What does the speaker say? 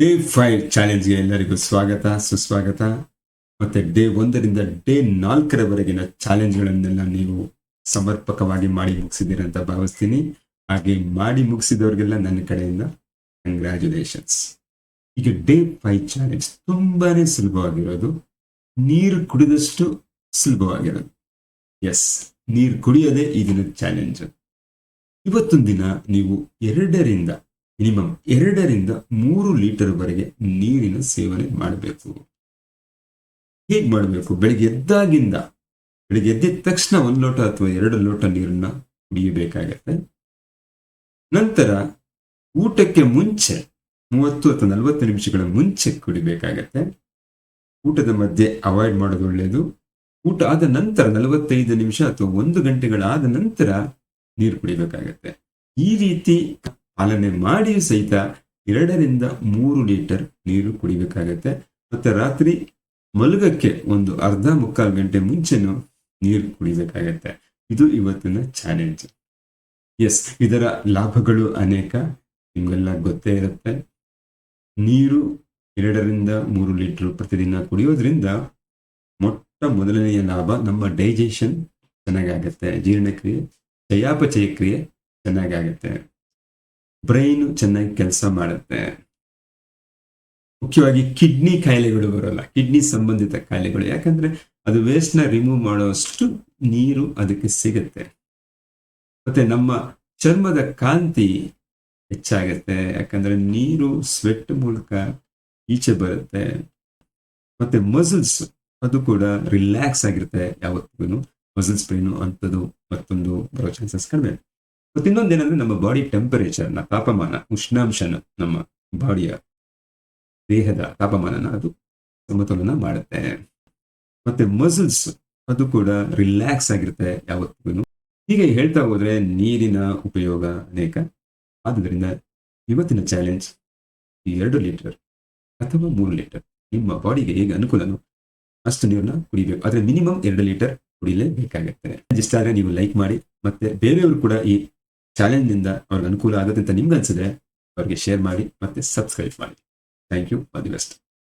Day five ಚಾಲೆಂಜ್ಗೆ ಎಲ್ಲರಿಗೂ ಸ್ವಾಗತ, ಸುಸ್ವಾಗತ. ಮತ್ತೆ ಡೇ ಒಂದರಿಂದ ಡೇ ನಾಲ್ಕರವರೆಗಿನ ಚಾಲೆಂಜ್ಗಳನ್ನೆಲ್ಲ ನೀವು ಸಮರ್ಪಕವಾಗಿ ಮಾಡಿ ಮುಗಿಸಿದ್ದೀರ ಅಂತ ಭಾವಿಸ್ತೀನಿ. ಹಾಗೆ ಮಾಡಿ ಮುಗಿಸಿದವ್ರಿಗೆಲ್ಲ ನನ್ನ ಕಡೆಯಿಂದ ಕಂಗ್ರ್ಯಾಚುಲೇಷನ್ಸ್ ಈಗ ಡೇ ಫೈವ್ ಚಾಲೆಂಜ್ ತುಂಬಾ ಸುಲಭವಾಗಿರೋದು. ನೀರು ಕುಡಿದಷ್ಟು ಸುಲಭವಾಗಿರೋದು. ಎಸ್ ನೀರು ಕುಡಿಯೋದೇ ಈ ದಿನದ ಚಾಲೆಂಜ್. ಇವತ್ತೊಂದು ದಿನ ನೀವು ಎರಡರಿಂದ ಮಿನಿಮಮ್ ಎರಡರಿಂದ ಮೂರು ಲೀಟರ್ ವರೆಗೆ ನೀರಿನ ಸೇವನೆ ಮಾಡಬೇಕು. ಹೇಗೆ ಮಾಡಬೇಕು? ಬೆಳಿಗ್ಗೆ ಎದ್ದಾಗಿಂದ, ಬೆಳಿಗ್ಗೆ ಎದ್ದಿದ ತಕ್ಷಣ ಒಂದು ಲೋಟ ಅಥವಾ ಎರಡು ಲೋಟ ನೀರನ್ನ ಕುಡಿಯಬೇಕಾಗತ್ತೆ. ನಂತರ ಊಟಕ್ಕೆ ಮುಂಚೆ ಮೂವತ್ತು ಅಥವಾ ನಲವತ್ತು ನಿಮಿಷಗಳ ಮುಂಚೆ ಕುಡಿಬೇಕಾಗತ್ತೆ. ಊಟದ ಮಧ್ಯೆ ಅವಾಯ್ಡ್ ಮಾಡೋದು ಒಳ್ಳೆಯದು ಊಟ ಆದ ನಂತರ ನಲವತ್ತೈದು ನಿಮಿಷ ಅಥವಾ ಒಂದು ಗಂಟೆಗಳಾದ ನಂತರ ನೀರು ಕುಡಿಬೇಕಾಗತ್ತೆ. ಈ ರೀತಿ ಪಾಲನೆ ಮಾಡಿಯೂ ಸಹಿತ ಎರಡರಿಂದ ಮೂರು ಲೀಟರ್ ನೀರು ಕುಡಿಬೇಕಾಗತ್ತೆ. ಮತ್ತೆ ರಾತ್ರಿ ಮಲಗಕ್ಕೆ ಒಂದು ಅರ್ಧ ಮುಕ್ಕಾಲು ಗಂಟೆ ಮುಂಚೆನೂ ನೀರು ಕುಡಿಬೇಕಾಗತ್ತೆ. ಇದು ಇವತ್ತಿನ ಚಾಲೆಂಜ್ ಎಸ್ ಇದರ ಲಾಭಗಳು ಅನೇಕ, ನಿಮಗೆಲ್ಲ ಗೊತ್ತೇ ಇರುತ್ತೆ. ನೀರು ಎರಡರಿಂದ ಮೂರು ಲೀಟರ್ ಪ್ರತಿದಿನ ಕುಡಿಯೋದ್ರಿಂದ ಮೊಟ್ಟ ಮೊದಲನೆಯ ಲಾಭ ನಮ್ಮ ಡೈಜೆಷನ್ ಚೆನ್ನಾಗಾಗತ್ತೆ. ಜೀರ್ಣಕ್ರಿಯೆ, ಚಯಾಪಚಯ ಕ್ರಿಯೆ ಚೆನ್ನಾಗಾಗತ್ತೆ. ಬ್ರೈನ್ ಚೆನ್ನಾಗಿ ಕೆಲಸ ಮಾಡುತ್ತೆ. ಮುಖ್ಯವಾಗಿ ಕಿಡ್ನಿ ಕಾಯಿಲೆಗಳು ಬರೋಲ್ಲ. ಕಿಡ್ನಿ ಸಂಬಂಧಿತ ಕಾಯಿಲೆಗಳು. ಯಾಕಂದ್ರೆ ಅದು ವೇಸ್ಟ್ನ ರಿಮೂವ್ ಮಾಡುವಷ್ಟು ನೀರು ಅದಕ್ಕೆ ಸಿಗುತ್ತೆ. ಮತ್ತೆ ನಮ್ಮ ಚರ್ಮದ ಕಾಂತಿ ಹೆಚ್ಚಾಗುತ್ತೆ. ಯಾಕಂದ್ರೆ ನೀರು ಸ್ವೆಟ್ ಮೂಲಕ ಈಚೆ ಬರುತ್ತೆ. ಮತ್ತೆ ಮಸಲ್ಸ್ ಅದು ಕೂಡ ರಿಲ್ಯಾಕ್ಸ್ ಆಗಿರುತ್ತೆ ಯಾವತ್ತಿಗೂ ಮಸಲ್ಸ್ ಪೇನು ಅಂಥದ್ದು ಮತ್ತೊಂದು ಬರೋ ಚಾನ್ಸಸ್ ಕಡಿಮೆ. ಮತ್ತೆ ಇನ್ನೊಂದೇನಂದ್ರೆ ನಮ್ಮ ಬಾಡಿ ಟೆಂಪರೇಚರ್ನ ತಾಪಮಾನ, ಉಷ್ಣಾಂಶನ ನಮ್ಮ ಬಾಡಿಯ ದೇಹದ ತಾಪಮಾನನ ಅದು ಸಮತೋಲನ ಮಾಡುತ್ತೆ. ಮತ್ತೆ ಮಸಲ್ಸ್ ಅದು ಕೂಡ ರಿಲ್ಯಾಕ್ಸ್ ಆಗಿರುತ್ತೆ ಯಾವತ್ತಿಗೂ ಹೀಗೆ ಹೇಳ್ತಾ ಹೋದ್ರೆ ನೀರಿನ ಉಪಯೋಗ ಅನೇಕ. ಆದುದರಿಂದ ಇವತ್ತಿನ ಚಾಲೆಂಜ್ ಎರಡು ಲೀಟರ್ ಅಥವಾ ಮೂರು ಲೀಟರ್ ನಿಮ್ಮ ಬಾಡಿಗೆ ಹೇಗೆ ಅನುಕೂಲನೋ ಅಷ್ಟು ನೀರನ್ನ ಕುಡಿಬೇಕು. ಆದ್ರೆ ಮಿನಿಮಮ್ ಎರಡು ಲೀಟರ್ ಕುಡಿಲೇಬೇಕಾಗತ್ತೆ. ಇಷ್ಟ ಆದರೆ ನೀವು ಲೈಕ್ ಮಾಡಿ, ಮತ್ತೆ ಬೇರೆಯವರು ಕೂಡ ಈ ಚಾಲೆಂಜ್ನಿಂದ ಅವ್ರಿಗೆ ಅನುಕೂಲ ಆಗುತ್ತೆ ಅಂತ ನಿಮ್ಗೆ ಅನ್ಸಿದ್ರೆ ಅವ್ರಿಗೆ ಶೇರ್ ಮಾಡಿ ಮತ್ತೆ ಸಬ್ಸ್ಕ್ರೈಬ್ ಮಾಡಿ. Thank you all the best